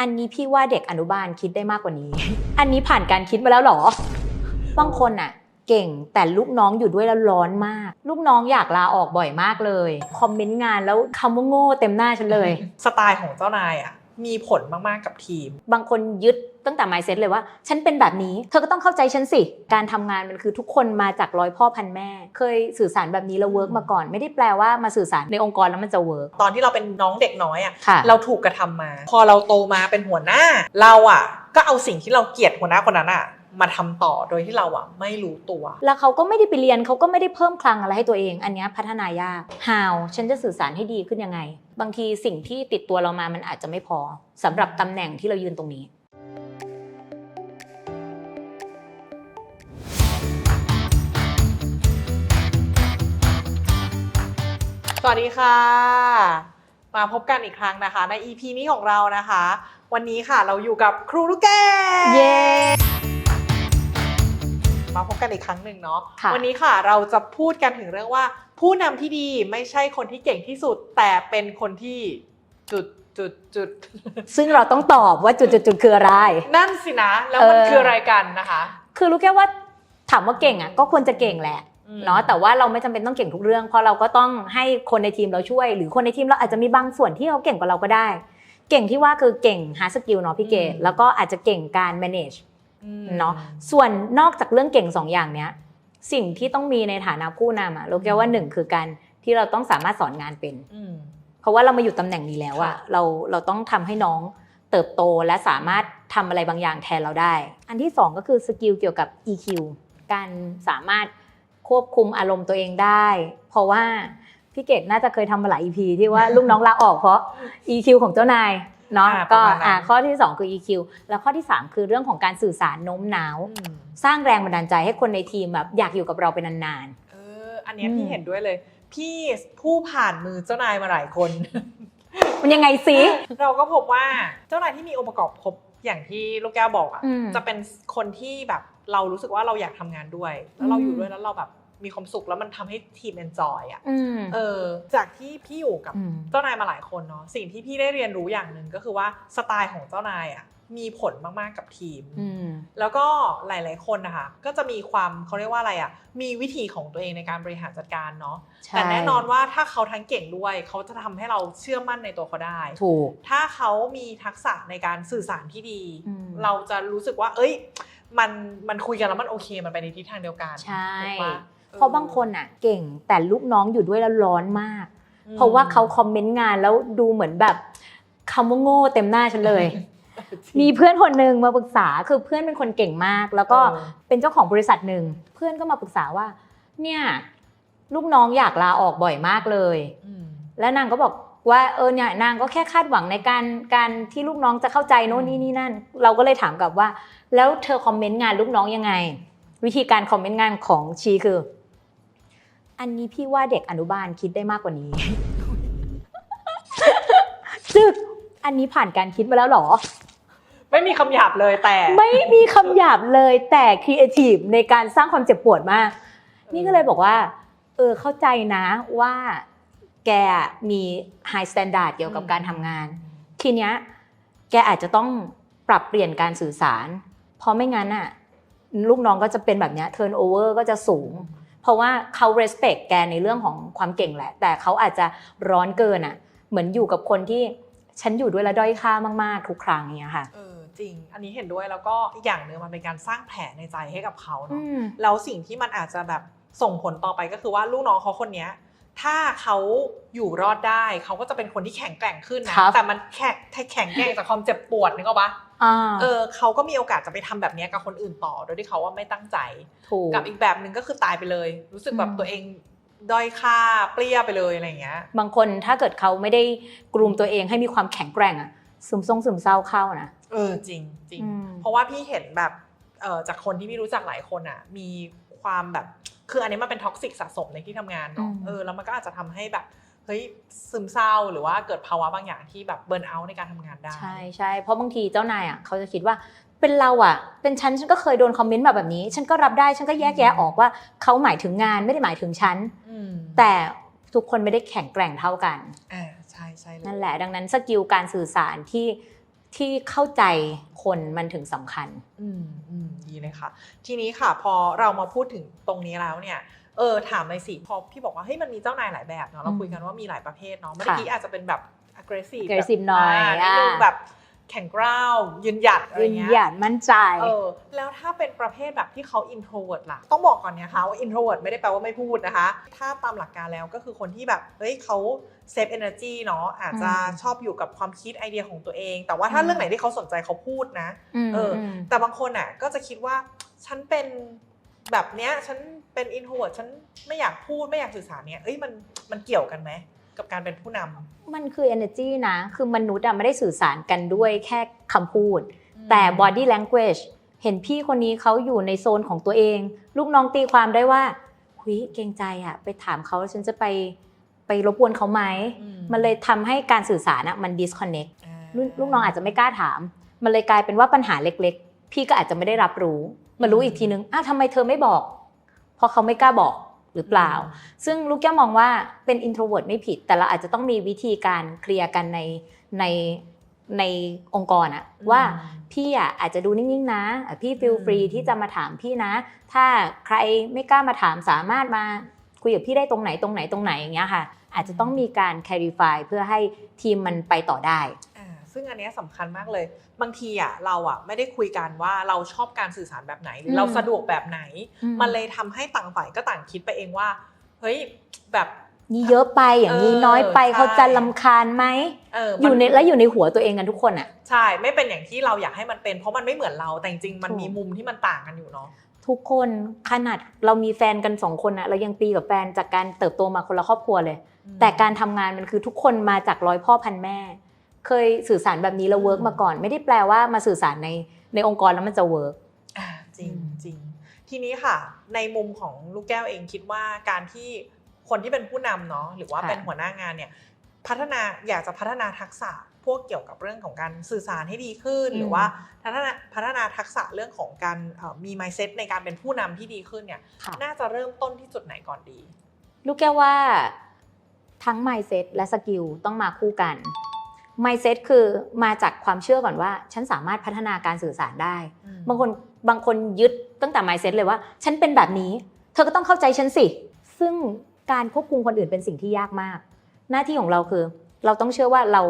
อันนี้พี่ว่าเด็กอนุบาลคิดได้มากกว่านี้ อันนี้ผ่านการคิดมาแล้วเหรอ บางคนอะเก่งแต่ลูกน้องอยู่ด้วยแล้วร้อนมาก ลูกน้องอยากลาออกบ่อยมากเลย คอมเมนต์งานแล้วคำว่าโง่เต็มหน้าฉันเลย สไตล์ของเจ้านายอะ มีผลมากๆกับทีม บางคนยึดตั้งแต่ mindset เลยว่า ฉันเป็นแบบนี้ เธอก็ต้องเข้าใจฉันสิ การทำงานมันคือทุกคนมาจากร้อยพ่อพันแม่ เคยสื่อสารแบบนี้แล้วเวิร์กมาก่อน ไม่ได้แปลว่ามาสื่อสารในองค์กรแล้วมันจะเวิร์กตอนที่เราเป็นน้องเด็กน้อยอะค่ะ เราถูกกระทำมา พอเราโตมาเป็นหัวหน้า เราอะ ก็เอาสิ่งที่เราเกลียดหัวหน้าคนนั้นอะมาทำต่อโดยที่เราอะไม่รู้ตัว แล้วเขาก็ไม่ได้ไปเรียนเขาก็ไม่ได้เพิ่มคลังอะไรให้ตัวเอง อันเนี้ยพัฒนายาก how ฉันจะสื่อสารให้ดีขึ้นยังไง บางทีสิ่งที่ติดตัวเรามามันอาจจะไม่พอสำหรับตำแหน่งที่เรายืนตรงนี้สวัสดีค่ะ มาพบกันอีกครั้งนะคะ ใน EP นี้ของเรานะคะ วันนี้ค่ะเราอยู่กับครูลูกแก้วเย้ มาพบกันอีกครั้งหนึ่งเนาะ ค่ะ วันนี้ค่ะเราจะพูดกันถึงเรื่องว่า ผู้นำที่ดีไม่ใช่คนที่เก่งที่สุด แต่เป็นคนที่จุดจุดจุดซึ่งเราต้องตอบว่าจุดๆๆคืออะไร นั่นสินะ แล้วมันเออคืออะไรกันนะคะ คือรู้แค่ว่าถามว่าเก่งอะ ก็ควรจะเก่งแหละอืมเนาะแต่ว่าเราไม่จำเป็นต้องเก่งทุกเรื่อง เพราะเราก็ต้องให้คนในทีมเราช่วย หรือคนในทีมเราอาจจะมีบางส่วนที่เขาเก่งกว่าเราก็ได้ เก่งที่ว่าคือเก่ง hard skill เนาะพี่เกดแล้วก็อาจจะเก่งการ manage อืมเนาะส่วนนอกจากเรื่องเก่งสองอย่างเนี้ย สิ่งที่ต้องมีในฐานะผู้นำอะเราแค่ว่าหนึ่งคือการที่เราต้องสามารถสอนงานเป็นอืมเพราะว่าเรามาอยู่ตำแหน่งนี้แล้วอะค่ะเราเราต้องทำให้น้องเติบโตและสามารถทำอะไรบางอย่างแทนเราได้ อันที่สองก็คือสกิลเกี่ยวกับ EQ การสามารถควบคุมอารมณ์ตัวเองได้ เพราะว่าพี่เกดน่าจะเคยทำมาหลาย EP ที่ว่าลูกน้องลาออกเพราะ EQ ของเจ้านาย เนาะอ่าก็ประมาณนั้น อ่าข้อที่สองคือ EQ แล้วข้อที่สามคือเรื่องของการสื่อสารโน้มน้าวอืมสร้างแรงบันดาลใจให้คนในทีมแบบอยากอยู่กับเราเป็นนาน เอออันเนี้ยอืม พี่เห็นด้วยเลย พี่ผู้ผ่านมือเจ้านายมาหลายคน ๆ มันยังไงสิ เราก็พบว่าเจ้านายที่มีองค์ประกอบครบอย่างที่ลูกแก้วบอกอะอืมจะเป็นคนที่แบบเรารู้สึกว่าเราอยากทำงานด้วย แล้วเราอืมอยู่ด้วยแล้วเราแบบ มีความสุขแล้วมันทำให้ทีมเอนจอยอะอืมเออจากที่พี่อยู่กับอืมเจ้านายมาหลายคนเนาะสิ่งที่พี่ได้เรียนรู้อย่างหนึ่งก็คือว่าสไตล์ของเจ้านายอะมีผลมากๆกับทีมอืมแล้วก็หลาย ๆ คนนะคะก็จะมีความเขาเรียกว่าอะไรอะ มีวิธีของตัวเองในการบริหารจัดการเนาะใช่แต่แน่นอนว่าถ้าเขาทั้งเก่งด้วย เขาจะทำให้เราเชื่อมั่นในตัวเขาได้ ถูก ถ้าเขามีทักษะในการสื่อสารที่ดีอืมเราจะรู้สึกว่า เอ้ย มัน มันคุยกันแล้วมันโอเค มันไปในทิศทางเดียวกัน ใช่ถูกปะ เพราะบางคนอะ เก่งแต่ลูกน้องอยู่ด้วยแล้วร้อนมากอืมเพราะว่าเขาคอมเมนต์งานแล้วดูเหมือนแบบคำว่าโง่เต็มหน้าฉันเลย มีเพื่อนคนหนึ่งมาปรึกษาคือเพื่อนเป็นคนเก่งมาก แล้วก็เออเป็นเจ้าของบริษัทหนึ่งเพื่อนก็มาปรึกษาว่า เนี่ยลูกน้องอยากลาออกบ่อยมากเลยอืมแล้วนางก็บอกว่าเออเนี่ยนางก็แค่คาดหวังในการการที่ลูกน้องจะเข้าใจโน่นอืมนี่นี่นั่น เราก็เลยถามกลับว่า แล้วเธอคอมเมนต์งานลูกน้องยังไง วิธีการคอมเมนต์งานของชีคือ อันนี้พี่ว่าเด็กอนุบาลคิดได้มากกว่านี้ จึก อันนี้ผ่านการคิดมาแล้วเหรอ ไม่มีคำหยาบเลยแต่ ไม่มีคำหยาบเลยแต่ครีเอทีฟในการสร้างความเจ็บปวดมาก นี่ก็เลยบอกว่า เออเข้าใจนะว่าแกมีไฮสแตนดาร์ดเกี่ยวกับอืมการทำงาน ทีเนี้ยแกอาจจะต้องปรับเปลี่ยนการสื่อสาร เพราะไม่งั้นอะลูกน้องก็จะเป็นแบบเนี้ย turn over ก็จะสูง เพราะว่าเขา respect แกในเรื่องของความเก่งแหละ แต่เขาอาจจะร้อนเกินอะ เหมือนอยู่กับคนที่ฉันอยู่ด้วยแล้วด้อยค่ามากๆ ทุกครั้งเนี้ยค่ะเออจริง อันนี้เห็นด้วยแล้วก็อีกอย่างหนึ่งมันเป็นการสร้างแผลในใจให้กับเขาอืเนาะมแล้วสิ่งที่มันอาจจะแบบส่งผลต่อไปก็คือว่าลูกน้องเขาคนเนี้ยถ้าเขาอยู่รอดได้เขาก็จะเป็นคนที่แข็งแกร่งขึ้นนะครับแต่มันแข็งแข็งแกร่งจากความเจ็บปวดนึกออกปะอ่า เออเขาก็มีโอกาสจะไปทำแบบเนี้ยกับคนอื่นต่อ โดยที่เขาว่าไม่ตั้งใจถูกกับอีกแบบหนึ่งก็คือตายไปเลย รู้สึกแบบอืมตัวเองด้อยค่าเปรี้ยไปเลยอะไรอย่างเงี้ย บางคนถ้าเกิดเขาไม่ได้กลุ่มตัวเองให้มีความแข็งแกร่งอะซึมทรงซึมเศร้าเข้านะเออจริงจริงอืมเพราะว่าพี่เห็นแบบเออจากคนที่พี่รู้จักหลายคนอะมีความแบบคืออันนี้มันเป็นท็อกซิกสะสมในที่ทำงานเนาะอืมเออแล้วมันก็อาจจะทำให้แบบ เฮ้ยซึมเศร้าหรือว่าเกิดภาวะบางอย่างที่แบบเบิร์นเอาท์ในการทำงานได้ ใช่ใช่เพราะบางทีเจ้านายอะเขาจะคิดว่าเป็นเราอะเป็นฉันฉันก็เคยโดนคอมเมนต์แบบแบบนี้ ฉันก็รับได้ฉันก็แยกแยะออกว่าเขาหมายถึงงานไม่ได้หมายถึงฉันอืมแต่ทุกคนไม่ได้แข็งแกร่งเท่ากันอ่าใช่ใช่เลยนั่นแหละ ดังนั้นสกิลการสื่อสารที่ที่เข้าใจคนมันถึงสำคัญ อืมอืมดีเลยค่ะ ทีนี้ค่ะพอเรามาพูดถึงตรงนี้แล้วเนี่ย เออถามเลยสิพอพี่บอกว่าเฮ้ยมันมีเจ้านายหลายแบบเนาะเราอืมคุยกันว่ามีหลายประเภทเนาะเมื่อค่ะกี้อาจจะเป็นแบบ aggressive แบบ aggressive หน่อยานิดนึงอ่าแบบแข็งกร้าวยืนหยัดอะไรยืนเงี้ยหยัดมั่นใจเออแล้วถ้าเป็นประเภทแบบที่เขา introvert ล่ะ ต้องบอกก่อนเนี่ยค่ะว่า introvert ไม่ได้แปลว่าไม่พูดนะคะ ถ้าตามหลักการแล้วก็คือคนที่แบบเฮ้ยเขา save energy เนาะอาจจะอืมชอบอยู่กับความคิดไอเดียของตัวเอง แต่ว่าถ้าอืมเรื่องไหนที่เขาสนใจเขาพูดนะมเอออมแต่บางคนอะก็จะคิดว่าฉันเป็นแบบเนี้ยฉัน เป็น introvert ฉันไม่อยากพูดไม่อยากสื่อสารเนี่ยเอ้ยมันมันเกี่ยวกันไหมกับการเป็นผู้นำมันคือ energy นะ คือมนุษย์อะไม่ได้สื่อสารกันด้วยแค่คำพูดอืมแต่ body language เห็นพี่คนนี้เขาอยู่ในโซนของตัวเอง ลูกน้องตีความได้ว่าหุยเกรงใจอะไปถามเขาแล้วฉันจะไปไปรบกวนเขาไหมอืมันเลยทำให้การสื่อสารอะมัน disconnect อ่าลูกลูกน้องอาจจะไม่กล้าถาม มันเลยกลายเป็นว่าปัญหาเล็กๆ พี่ก็อาจจะไม่ได้รับรู้ มารู้อีกทีนึงอ้าวทำไมเธอไม่บอก เพราะเขาไม่กล้าบอกหรือเปล่า ซึ่งลูกแก้วมองว่าเป็น introvert ไม่ผิด แต่เราอาจจะต้องมีวิธีการเคลียร์กันในในในองค์กรอะว่าพี่อะอาจจะดูนิ่งๆนะอะพี่ฟีลฟรีที่จะมาถามพี่นะ ถ้าใครไม่กล้ามาถามสามารถมาคุยกับพี่ได้ตรงไหนตรงไหนตรงไหนอย่างเงี้ยค่ะ อาจจะต้องมีการ clarify เพื่อให้ทีมมันไปต่อได้อ่า ซึ่งอันเนี้ยสำคัญมากเลย บางทีอะเราอะไม่ได้คุยกันว่าเราชอบการสื่อสารแบบไหน หรืออมเราสะดวกแบบไหนอืมมันเลยทำให้ต่างฝ่ายก็ต่างคิดไปเองว่า เฮ้ยแบบนี่เยอะไปอย่างนี้เออน้อยไปใช่เขาจะลำคาญไหมเออออยู่ในแล้วอยู่ในหัวตัวเองกันทุกคนอะใช่ไม่เป็นอย่างที่เราอยากให้มันเป็น เพราะมันไม่เหมือนเราแต่จริงๆมันถูกมีมุมที่มันต่างกันอยู่เนาะทุกคนขนาดเรามีแฟนกันสองคนอะเรายังตีกับแฟนจากการเติบโตมาคนละครอบครัวเลยอืมแต่การทำงานมันคือทุกคนมาจากร้อยพ่อพันแม่ เคยสื่อสารแบบนี้แล้วเวิร์กอืมมาก่อน ไม่ได้แปลว่ามาสื่อสารในในองค์กรแล้วมันจะเวิร์กอ่าจริงอืมจริงทีนี้ค่ะ ในมุมของลูกแก้วเองคิดว่าการที่คนที่เป็นผู้นำเนาะหรือว่าเป็นหัวหน้างานเนี่ยพัฒนาอยากจะพัฒนาทักษะพวกเกี่ยวกับเรื่องของการสื่อสารให้ดีขึ้น หรือว่าพัฒนาพัฒนาทักษะเรื่องของการเอ่อมี mindset ในการเป็นผู้นำที่ดีขึ้นเนี่ยค่ะน่าจะเริ่มต้นที่จุดไหนก่อนดี ลูกแก้วว่าทั้ง mindset และสกิลต้องมาคู่กัน mindset คือมาจากความเชื่อก่อนว่า ฉันสามารถพัฒนาการสื่อสารได้ บางคนบางคนยึดตั้งแต่ mindset เลยว่า ฉันเป็นแบบนี้ เธอก็ต้องเข้าใจฉันสิ ซึ่งการควบคุมคนอื่นเป็นสิ่งที่ยากมาก หน้าที่ของเราคือ เราต้องเชื่อว่าเรา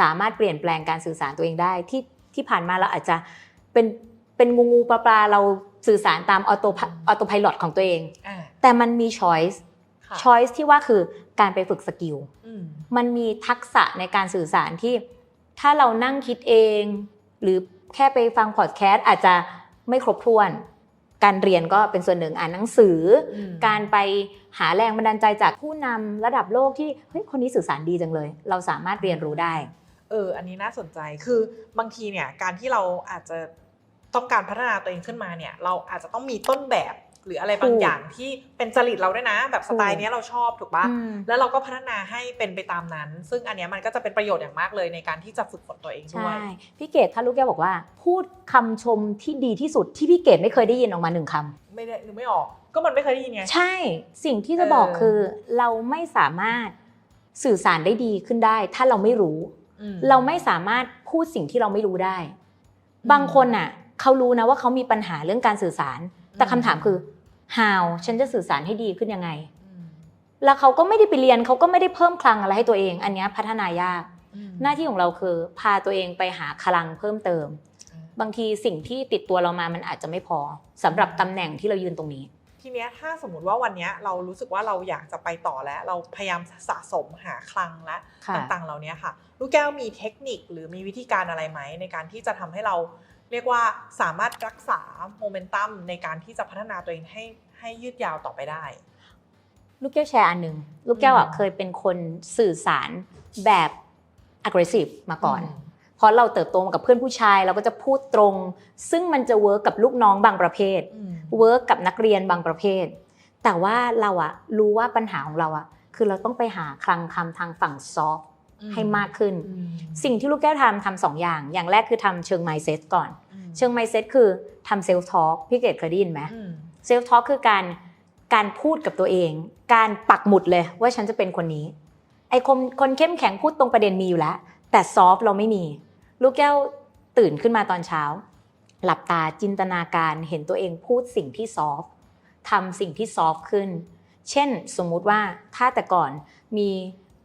สามารถเปลี่ยนแปลงการสื่อสารตัวเองได้ที่ที่ผ่านมาเราอาจจะเป็นเป็นงูงูปลาปลาเราสื่อสารตามออโตออโตพายโของตัวเองอ่าแต่มันมี choice ค่ะ choice ที่ว่าคือ การไปฝึกสกิลอืมมันมีทักษะในการสื่อสารที่ถ้าเรานั่งคิดเอง หรือแค่ไปฟังพอดแคสต์อาจจะไม่ครบถ้วน การเรียนก็เป็นส่วนหนึ่งอ่านหนังสืออมการไปหาแรงบันดาลใจจากผู้นำระดับโลกที่เฮ้ยคนนี้สื่อสารดีจังเลย เราสามารถเรียนรู้ได้เอออันนี้น่าสนใจคือบางทีเนี่ยการที่เราอาจจะต้องการพัฒนาตัวเองขึ้นมาเนี่ย เราอาจจะต้องมีต้นแบบ หรืออะไรบางถูกอย่างที่เป็นจริตเราด้วยนะ แบบสไตถูล์กเนี้ยเราชอบถูกปะอืมแล้วเราก็พัฒนาให้เป็นไปตามนั้น ซึ่งอันเนี้ยมันก็จะเป็นประโยชน์อย่างมากเลยในการที่จะฝึกฝนตัวเองด้ใช่วยพี่เกดถ้าลูกแก้วบอกว่า พูดคำชมที่ดีที่สุดที่พี่เกดไม่เคยได้ยินออกมาหนึ่งคำไม่ได้นึกไม่ออก ก็มันไม่เคยได้ยินไงใช่สิ่งที่จะบอกเออคือเราไม่สามารถสื่อสารได้ดีขึ้นได้ ถ้าเราไม่รู้อืมเราไม่สามารถพูดสิ่งที่เราไม่รู้ได้ บางคนน่ะเขารู้นะว่าเขามีปัญหาเรื่องการสื่อสาร แต่คำถามคือ how ฉันจะสื่อสารให้ดีขึ้นยังไงอืมแล้วเขาก็ไม่ได้ไปเรียนเขาก็ไม่ได้เพิ่มคลังอะไรให้ตัวเอง อันเนี้ยพัฒนายากอืมหน้าที่ของเราคือ พาตัวเองไปหาคลังเพิ่มเติม บางทีสิ่งที่ติดตัวเรามามันอาจจะไม่พอสำหรับตำแหน่งที่เรายืนตรงนี้ ทีเนี้ยถ้าสมมติว่าวันเนี้ยเรารู้สึกว่าเราอยากจะไปต่อแล้ว เราพยายามสะสมหาคลังและค่ะต่างๆเหล่านี้ค่ะ ลูกแก้วมีเทคนิคหรือมีวิธีการอะไรไหมในการที่จะทำให้เรา เรียกว่าสามารถรักษาโมเมนตัมในการที่จะพัฒนาตัวเองให้ให้ยืดยาวต่อไปได้ ลูกแก้วแชร์อันหนึ่งลูกแก้วอะอืมเคยเป็นคนสื่อสารแบบ aggressive มาก่อนอืมเพราะเราเติบโตมากับเพื่อนผู้ชายเราก็จะพูดตรง ซึ่งมันจะเวิร์กกับลูกน้องบางประเภทอืมเวิร์กกับนักเรียนบางประเภท แต่ว่าเราอะรู้ว่าปัญหาของเราอะคือเราต้องไปหาคลังคำทางฝั่งซอฟ ให้มากขึ้นอืมสิ่งที่ลูกแก้วทำทำสองอย่าง อย่างแรกคือทำเชิง mindset ก่อนอืมเชิง mindset คือทำ self talk พี่เกดเคยได้ยินไหมอืม self talk คือการการพูดกับตัวเอง การปักหมุดเลยว่าฉันจะเป็นคนนี้ ไอคนคนเข้มแข็งพูดตรงประเด็นมีอยู่แล้ว แต่ซอฟเราไม่มี ลูกแก้วตื่นขึ้นมาตอนเช้า หลับตาจินตนาการเห็นตัวเองพูดสิ่งที่ซอฟต์ทำสิ่งที่ซอฟต์ขึ้น เช่นสมมุติว่าถ้าแต่ก่อนมี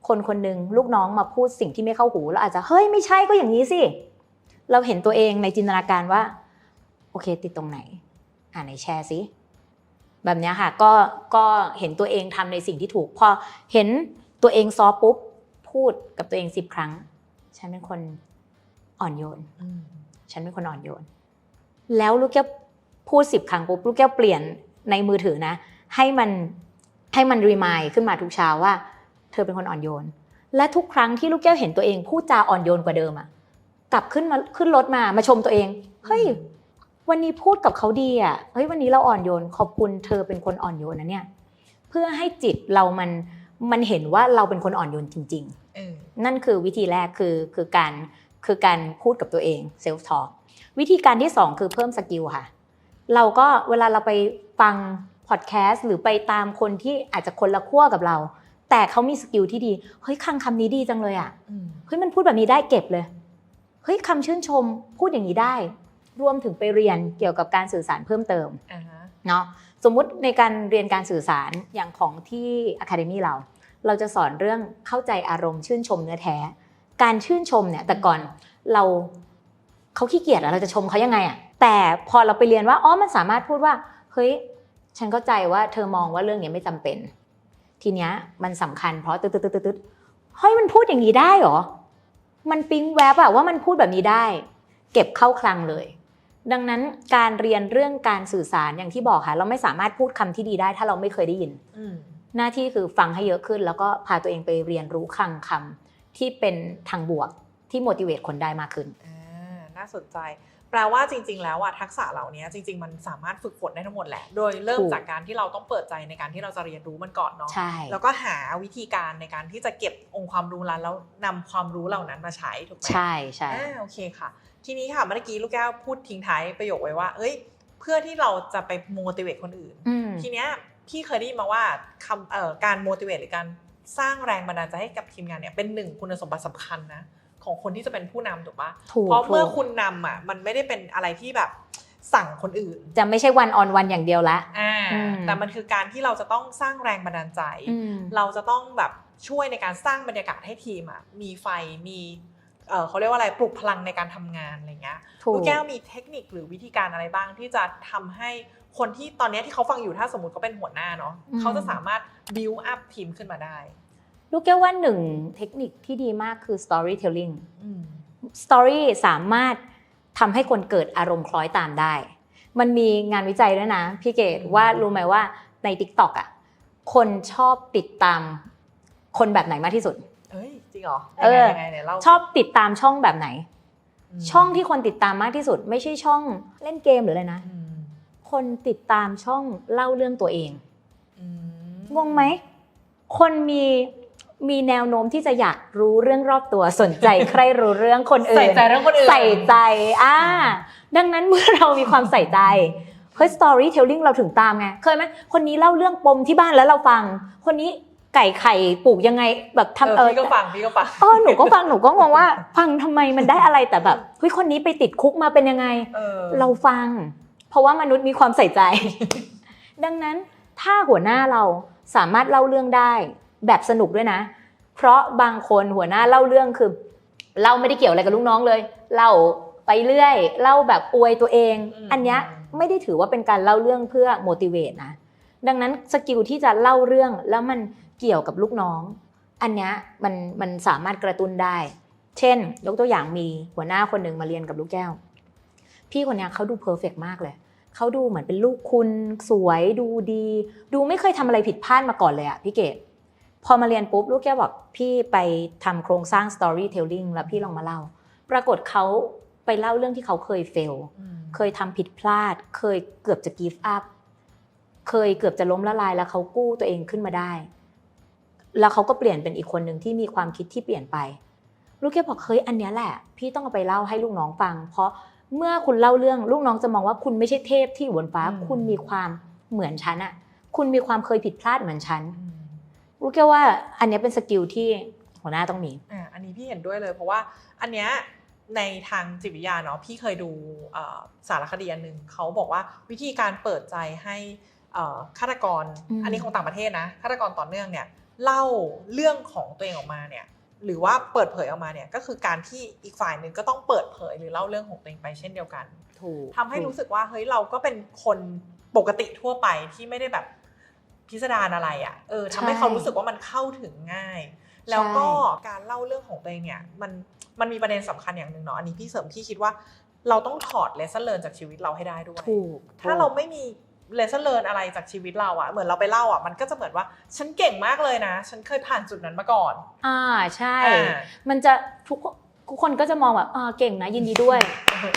คนคนหนึ่งลูกน้องมาพูดสิ่งที่ไม่เข้าหูเราอาจจะเฮ้ยไม่ใช่ก็อย่างนี้สิเราเห็นตัวเองในจินตนาการว่า โอเค ติดตรงไหน อ่าไหนแชร์สิแบบนี้ค่ะก็ก็เห็นตัวเองทำในสิ่งที่ถูก พอเห็นตัวเองซอปุ๊บพูดกับตัวเองสิบครั้ง ฉันเป็นคนอ่อนโยนฉันเป็นคนอ่อนโยน แล้วลูกแก้วพูดสิบครั้งปุ๊บลูกแก้วเปลี่ยนในมือถือนะ ให้มันให้มันรีมายขึ้นมาทุกเช้าว่า เธอเป็นคนอ่อนโยน และทุกครั้งที่ลูกแก้วเห็นตัวเองพูดจาอ่อนโยนกว่าเดิมอะกลับขึ้นมาขึ้นรถมามาชมตัวเอง เฮ้ย วันนี้พูดกับเขาดีอะเฮ้ยวันนี้เราอ่อนโยน ขอบคุณเธอเป็นคนอ่อนโยนนะเนี่ย เพื่อให้จิตเรามันมันเห็นว่าเราเป็นคนอ่อนโยนจริงๆเออนั่นคือวิธีแรกคือคือการคือการพูดกับตัวเองเซลฟ์ทอ l k วิธีการที่สองคือเพิ่มสกิลค่ะ เราก็เวลาเราไปฟังพอดแคสต์หรือไปตามคนที่อาจจะคนละขั้วกับเรา แต่เขามีสกิลที่ดี เฮ้ยคำคำนี้ดีจังเลยอะอืมเฮ้ยมันพูดแบบนี้ได้เก็บเลย เฮ้ยคำชื่นชมพูดอย่างนี้ได้ รวมถึงไปเรียนเกี่ยวกับการสื่อสารเพิ่มเติมอ่าฮะเนาะ สมมุติในการเรียนการสื่อสารอย่างของที่ Academy เรา เราจะสอนเรื่องเข้าใจอารมณ์ชื่นชมเนื้อแท้ การชื่นชมเนี่ยแต่ก่อนเราเขาขี้เกียจอะเราจะชมเขายังไงอะแต่พอเราไปเรียนว่าอ๋อมันสามารถพูดว่า เฮ้ย ฉันเข้าใจว่าเธอมองว่าเรื่องเนี้ยไม่จำเป็น ทีเนี้ยมันสำคัญเพราะตึ๊ดตึ๊ดตึ๊ดตึ๊ดเฮ้ยมันพูดอย่างนี้ได้เหรอ มันปิ๊งแวบอะว่ามันพูดแบบนี้ได้ เก็บเข้าคลังเลย ดังนั้นการเรียนเรื่องการสื่อสารอย่างที่บอกค่ะ เราไม่สามารถพูดคำที่ดีได้ ถ้าเราไม่เคยได้ยินอืมหน้าที่คือฟังให้เยอะขึ้น แล้วก็พาตัวเองไปเรียนรู้คลังคำที่เป็นทางบวกที่ motivate คนได้มากขึ้นอ่าน่าสนใจ แปลว่าจริง ๆ แล้วอะทักษะเหล่านี้จริง ๆ มันสามารถฝึกฝนได้ทั้งหมดแหละ โดยเริ่มถูกจากการที่เราต้องเปิดใจในการที่เราจะเรียนรู้มันก่อนเนาะใช่แล้วก็หาวิธีการในการที่จะเก็บองค์ความรู้นั้นแล้วนำความรู้เหล่านั้นมาใช้ถูกไหมใช่ใช่อ่าโอเคค่ะ ทีนี้ค่ะเมื่อกี้ลูกแก้วพูดทิ้งท้ายประโยคไว้ว่าเอ้ย เพื่อที่เราจะไป motivate คนอื่นอืมทีเนี้ยพี่เคยได้ยินมาว่าคำเอ่อการ motivate หรือการสร้างแรงบันดาลใจให้กับทีมงานเนี่ยเป็นหนึ่งคุณสมบัติสำคัญนะ ของคนที่จะเป็นผู้นำถูกปะถูกเพราะเมื่อถูกคุณนำอะมันไม่ได้เป็นอะไรที่แบบสั่งคนอื่น จะไม่ใช่วันออนวันอย่างเดียวละอ่าอืมแต่มันคือการที่เราจะต้องสร้างแรงบันดาลใจอืมเราจะต้องแบบช่วยในการสร้างบรรยากาศให้ทีมอะมีไฟมีเออเขาเรียกว่าอะไรปลุกพลังในการทำงานอะไรเงี้ยถูกลูกแก้วมีเทคนิคหรือวิธีการอะไรบ้างที่จะทำให้คนที่ตอนเนี้ยที่เขาฟังอยู่ถ้าสมมติเขาเป็นหัวหน้าเนาะอืมเขาจะสามารถ build up ทีมขึ้นมาได้ ลูกแก้วว่าหนึ่งเทคนิคที่ดีมากคือ storytelling อืม story สามารถทำให้คนเกิดอารมณ์คล้อยตามได้ มันมีงานวิจัยด้วยนะพี่เกดว่ารู้ไหมว่าใน TikTok อะคนชอบติดตามคนแบบไหนมากที่สุดเอ้ยจริงเหรอเออยังไงยังไงเนี่ยเล่าชอบติดตามช่องแบบไหนมช่องที่คนติดตามมากที่สุด ไม่ใช่ช่องเล่นเกมหรืออะไรนะอืมคนติดตามช่องเล่าเรื่องตัวเองอืมงงไหมคนมี มีแนวโน้มที่จะอยากรู้เรื่องรอบตัวสนใจใครรู้เรื่องคนอื่น ใส่ใจเรื่องคนอื่น ใส่ใจอ่าดังนั้นเมื่อเรามีความใส่ใจเฮ้ย storytelling เราถึงตามไงเคยไหมคนนี้เล่าเรื่องปมที่บ้านแล้วเราฟัง คนนี้ไก่ไข่ปลูกยังไงแบบเอทำอเออพี่ก็ฟังพี่ก็ฟังเออหนูก็ฟังหนูก็งงว่า ฟังทำไมมันได้อะไรแต่แบบเฮ้ยคนนี้ไปติดคุกมาเป็นยังไงเออเราฟัง เพราะว่ามนุษย์มีความใส่ใจ ดังนั้นถ้าหัวหน้าเราสามารถเล่าเรื่องได้ แบบสนุกด้วยนะ เพราะบางคนหัวหน้าเล่าเรื่องคือเล่าไม่ได้เกี่ยวอะไรกับลูกน้องเลยเล่าไปเรื่อยเล่าแบบอวยตัวเองอืมอันเนี้ยไม่ได้ถือว่าเป็นการเล่าเรื่องเพื่อ motivate นะดังนั้นสกิลที่จะเล่าเรื่องแล้วมันเกี่ยวกับลูกน้อง อันเนี้ยมันมันสามารถกระตุ้นได้ เช่น ยกตัวอย่างมีหัวหน้าคนหนึ่งมาเรียนกับลูกแก้ว พี่คนเนี้ยเขาดูเพอร์เฟกมากเลยเขาดูเหมือนเป็นลูกคุณสวยดูดี ดูไม่เคยทำอะไรผิดพลาดมาก่อนเลยอะพี่เกด พอมาเรียนปุ๊บลูกแก้วบอกพี่ไปทำโครงสร้าง storytelling แล้วพี่ลองมาเล่า ปรากฏเขาไปเล่าเรื่องที่เขาเคยเฟลอืมเคยทำผิดพลาด เคยเกือบจะ give up เคยเกือบจะล้มละลายแล้วเขากู้ตัวเองขึ้นมาได้ แล้วเขาก็เปลี่ยนเป็นอีกคนหนึ่งที่มีความคิดที่เปลี่ยนไป ลูกแก้วบอกเฮ้ยอันเนี้ยแหละ พี่ต้องเอาไปเล่าให้ลูกน้องฟัง เพราะเมื่อคุณเล่าเรื่องลูกน้องจะมองว่าคุณไม่ใช่เทพที่อยู่บนฟ้า คุณมีความเหมือนฉันอะคุณมีความเคยผิดพลาดเหมือนฉัน อืมลูกแก้วว่าอันเนี้ยเป็นสกิลที่หัวหน้าต้องมีอ่าอันนี้พี่เห็นด้วยเลย เพราะว่าอันเนี้ยในทางจิตวิทยาเนาะพี่เคยดูเอ่อสารคดีอันหนึ่งเขาบอกว่าวิธีการเปิดใจให้เอ่อฆาตกรอืมอันนี้ของต่างประเทศนะฆาตกรต่อเนื่องเนี่ยเล่าเรื่องของตัวเองออกมาเนี่ยหรือว่าเปิดเผยออกมาเนี่ยก็คือการที่อีกฝ่ายหนึ่งก็ต้องเปิดเผยหรือเล่าเรื่องของตัวเองไปเช่นเดียวกัน ถูกทำให้รู้สึกว่าเฮ้ยเราก็เป็นคนปกติทั่วไปที่ไม่ได้แบบ พิสดารอะไรอะ่ะเออทำให้เขารู้สึกว่ามันเข้าถึงง่าย แล้วก็การเล่าเรื่องของตัวเองเนี่ยมันมันมีประเด็นสำคัญอย่างหนึ่งเนาะอันนี้พี่เสริมพี่คิดว่าเราต้องถอดเลสเซอร์เลินจากชีวิตเราให้ได้ด้วยถูกถ้าเราไม่มีเลสเซอร์เลินอะไรจากชีวิตเราอะเหมือนเราไปเล่าอะมันก็จะเหมือนว่า ฉันเก่งมากเลยนะ ฉันเคยผ่านจุดนั้นมาก่อน อ่าใช่อ่ามันจะทุกคนทุกคนก็จะมองแบบอ่าเก่งนะยินดีด้วย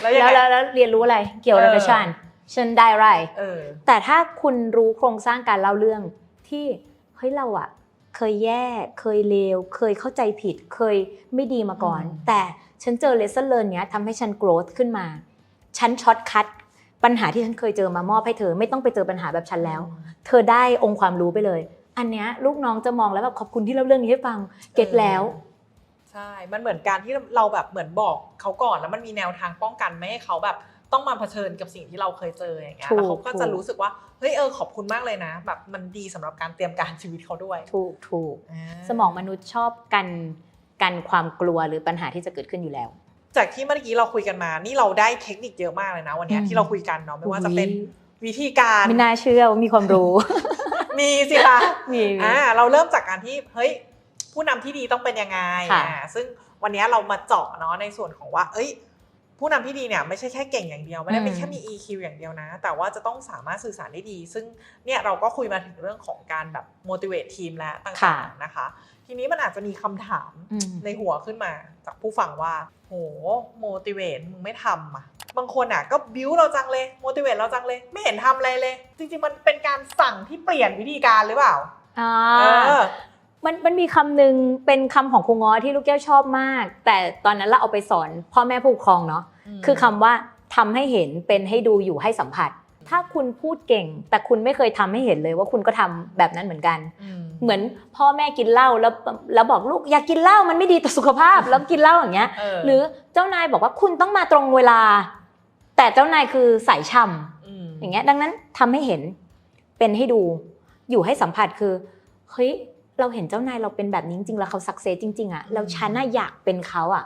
แล้วยังแล้วไงแล้วแล้วเรียนรู้อะไรเกี่ยวอะไรกับเออฉัน ฉันได้อะไรเออ แต่ถ้าคุณรู้โครงสร้างการเล่าเรื่องที่เฮ้ยเราอะเคยแย่เคยเลว เคยเข้าใจผิดเคยไม่ดีมาก่อนอืมแต่ฉันเจอเลสเซอร์เลินเนี้ยทำให้ฉัน growth ขึ้นมา ฉันช็อตคัดปัญหาที่ฉันเคยเจอมามอบให้เธอ ไม่ต้องไปเจอปัญหาแบบฉันแล้ว เธอได้องค์ความรู้ไปเลย อันเนี้ยลูกน้องจะมองแล้วแบบขอบคุณที่เล่าเรื่องนี้ให้ฟังเก็ตแล้วใช่ มันเหมือนการที่เราแบบเหมือนบอกเขาก่อนแล้วมันมีแนวทางป้องกันไม่ให้เขาแบบ ต้องมาเผชิญกับสิ่งที่เราเคยเจออย่างเงี้ยถูกแล้วเขาก็จะถูกรู้สึกว่าเฮ้ยเออขอบคุณมากเลยนะ แบบมันดีสำหรับการเตรียมการชีวิตเขาด้วย ถูกถูกอ่าสมองมนุษย์ชอบกันกันความกลัวหรือปัญหาที่จะเกิดขึ้นอยู่แล้ว จากที่เมื่อกี้เราคุยกันมา นี่เราได้เทคนิคเยอะมากเลยนะ วันเนี้ยอืมที่เราคุยกันเนาะไม่ว่าจะเป็นวิธีการไม่น่าเชื่อว่ามีความรู้ มีสิคะมีมีอ่าเราเริ่มจากการที่เฮ้ยผู้นำที่ดีต้องเป็นยังไงค่ะอ่าซึ่งวันนี้เรามาเจาะเนาะในส่วนของว่า เอ้ย ผู้นำที่ดีเนี่ยไม่ใช่แค่เก่งอย่างเดียว ไม่ได้อืมเป็นแค่มี EQ อย่างเดียวนะ แต่ว่าจะต้องสามารถสื่อสารได้ดี ซึ่งเนี่ยเราก็คุยมาถึงเรื่องของการแบบ motivate ทีมและต่างๆนะคะ ทีนี้มันอาจจะมีคำถามอืมในหัวขึ้นมา จากผู้ฟังว่า โห motivate มึงไม่ทำอะบางคนอะก็บิวเราจังเลย motivate เราจังเลย ไม่เห็นทำอะไรเลย จริงๆมันเป็นการสั่งที่เปลี่ยนวิธีการหรือเปล่าอ่าเออ มันมันมีคำหนึ่งเป็นคำของครูง้อที่ลูกแก้วชอบมาก แต่ตอนนั้นเราเอาไปสอนพ่อแม่ผู้ปกครองเนาะมคือคำว่าทำให้เห็นเป็นให้ดูอยู่ให้สัมผัส ถ้าคุณพูดเก่ง แต่คุณไม่เคยทำให้เห็นเลยว่าคุณก็ทำแบบนั้นเหมือนกันอืมเหมือนพ่อแม่กินเหล้าแล้วแล้วบอกลูกอย่ากินเหล้ามันไม่ดีต่อสุขภาพแล้วกินเหล้าอย่างเงี้ยเหรือเจ้านายบอกว่าคุณต้องมาตรงเวลา แต่เจ้านายคือสายช่ำมอย่างเงี้ยดังนั้นทำให้เห็นเป็นให้ดู อยู่ให้สัมผัสคือเฮ้ย เราเห็นเจ้านายเราเป็นแบบนี้จริงๆแล้วเขาสักเซสจริง ๆอะแล้วฉันน่ะอยากเป็นเขาอะ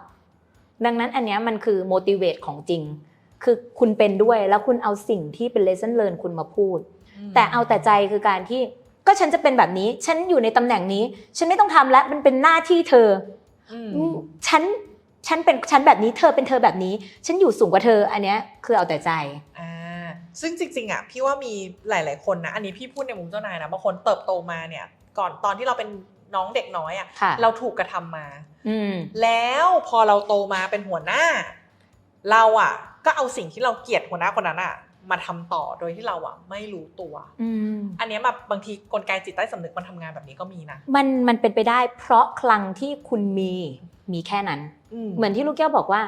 ดังนั้นอันเนี้ยมันคือ motivate ของจริง คือคุณเป็นด้วยแล้วคุณเอาสิ่งที่เป็น lesson learn คุณมาพูด แต่เอาแต่ใจคือการที่ก็ฉันจะเป็นแบบนี้ ฉันอยู่ในตำแหน่งนี้ ฉันไม่ต้องทำแล้วมันเป็นหน้าที่เธออืมอฉันฉันเป็นฉันแบบนี้เธอเป็นเธอแบบนี้ ฉันอยู่สูงกว่าเธอ อันเนี้ยคือเอาแต่ใจอ่าซึ่งจริงๆอะพี่ว่ามีหลาย ๆคนนะอันนี้พี่พูดในมุมเจ้านายนะบางคนเติบโตมาเนี่ย ก่อนตอนที่เราเป็นน้องเด็กน้อยอะค่ะ เราถูกกระทำมา อืมแล้วพอเราโตมาเป็นหัวหน้า เราอะ ก็เอาสิ่งที่เราเกลียดหัวหน้าคนนั้นอะ มาทำต่อโดยที่เราอะ ไม่รู้ตัวอืมอันเนี้ยแบบบางทีกลไกจิตใต้สำนึกมันทำงานแบบนี้ก็มีนะมันมันเป็นไปได้ เพราะคลังที่คุณมีมีแค่นั้น เหมือนที่ลูกแก้วบอกว่า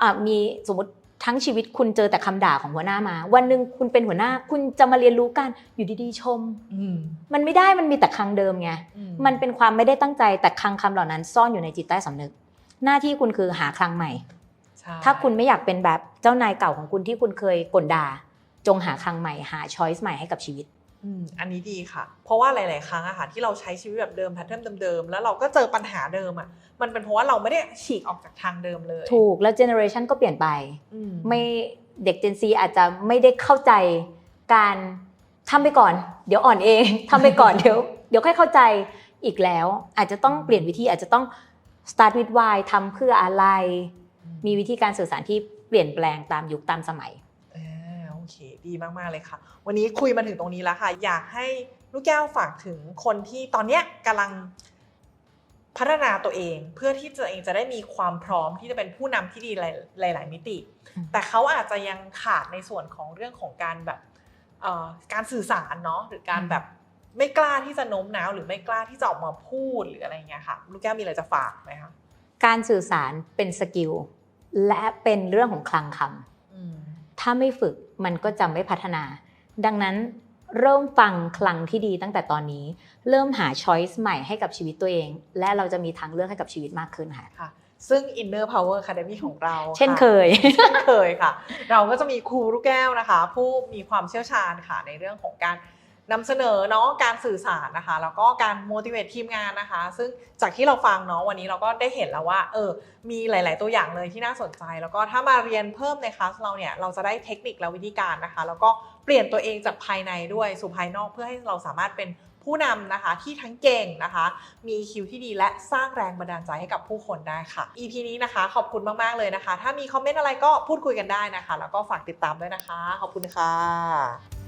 อะมีสมมติ ทั้งชีวิตคุณเจอแต่คำด่าของหัวหน้ามา วันหนึ่งคุณเป็นหัวหน้า คุณจะมาเรียนรู้กันอยู่ดีๆชมอืมมันไม่ได้มันมีแต่คลังเดิมไงอืมันเป็นความไม่ได้ตั้งใจแต่คลังคำเหล่านั้น ซ่อนอยู่ในจิตใต้สำนึก หน้าที่คุณคือหาคลังใหม่ใช่ถ้าคุณไม่อยากเป็นแบบเจ้านายเก่าของคุณที่คุณเคยกลด่า จงหาคลังใหม่หาช้อยส์ใหม่ให้กับชีวิต อืมอันนี้ดีค่ะ เพราะว่าหลาย ๆ ครั้งอะค่ะที่เราใช้ชีวิตแบบเดิมแพทเทิร์นเดิม ๆ แล้วเราก็เจอปัญหาเดิมอะมันเป็นเพราะว่าเราไม่ได้ฉีกออกจากทางเดิมเลย ถูกแล้วเจเนอเรชันก็เปลี่ยนไปอืมไม่เด็ก Gen Z อาจจะไม่ได้เข้าใจการทำไปก่อน เดี๋ยวอ่อนเองทำไปก่อนเดี๋ยวเดี๋ยวค่อยเข้าใจอีกแล้ว อาจจะต้องเปลี่ยนวิธีอาจจะต้อง start with why ทำเพื่ออะไร มีวิธีการสื่อสารที่เปลี่ยนแปลงตามยุคตามสมัยอ่าโอ เคดีมากๆเลยค่ะ วันนี้คุยมาถึงตรงนี้แล้วค่ะ อยากให้ลูกแก้วฝากถึงคนที่ตอนเนี้ยกำลังพัฒนาตัวเองเพื่อที่ตัวเองจะได้มีความพร้อมที่จะเป็นผู้นำที่ดีหลายหลายๆมิติอืมแต่เขาอาจจะยังขาดในส่วนของเรื่องของการแบบเอ่อการสื่อสารเนาะหรือการแบบไม่กล้าที่จะโน้มน้าวหรือไม่กล้าที่จะออกมาพูดหรืออะไรเงี้ยค่ะลูกแก้วมีอะไรจะฝากไหมคะการสื่อสารเป็นสกิลและเป็นเรื่องของคลังคำอืมถ้าไม่ฝึก มันก็จะไม่พัฒนา ดังนั้นเริ่มฟังคลังที่ดีตั้งแต่ตอนนี้ เริ่มหาช้อยส์ใหม่ให้กับชีวิตตัวเอง และเราจะมีทางเลือกให้กับชีวิตมากขึ้นค่ะค่ะซึ่ง Inner Power Academy ของเรา เช่นค่ะเคย เช่นเคยค่ะ เราก็จะมีครูลูกแก้วนะคะ ผู้มีความเชี่ยวชาญค่ะในเรื่องของการ นำเสนอเนาะการสื่อสารนะคะ แล้วก็การ motivate ทีมงานนะคะ ซึ่งจากที่เราฟังเนาะวันนี้เราก็ได้เห็นแล้วว่าเออมีหลาย ๆ ตัวอย่างเลยที่น่าสนใจ แล้วก็ถ้ามาเรียนเพิ่มในคลาสเราเนี่ยเราจะได้เทคนิคและวิธีการนะคะ แล้วก็เปลี่ยนตัวเองจากภายในด้วยสู่ภายนอกเพื่อให้เราสามารถเป็นผู้นำนะคะที่ทั้งเก่งนะคะ มีคิวที่ดีและสร้างแรงบันดาลใจให้กับผู้คนได้ค่ะ EP นี้นะคะ ขอบคุณมาก ๆ เลยนะคะ ถ้ามีคอมเมนต์อะไรก็พูดคุยกันได้นะคะ แล้วก็ฝากติดตามด้วยนะคะ ขอบคุณค่ะ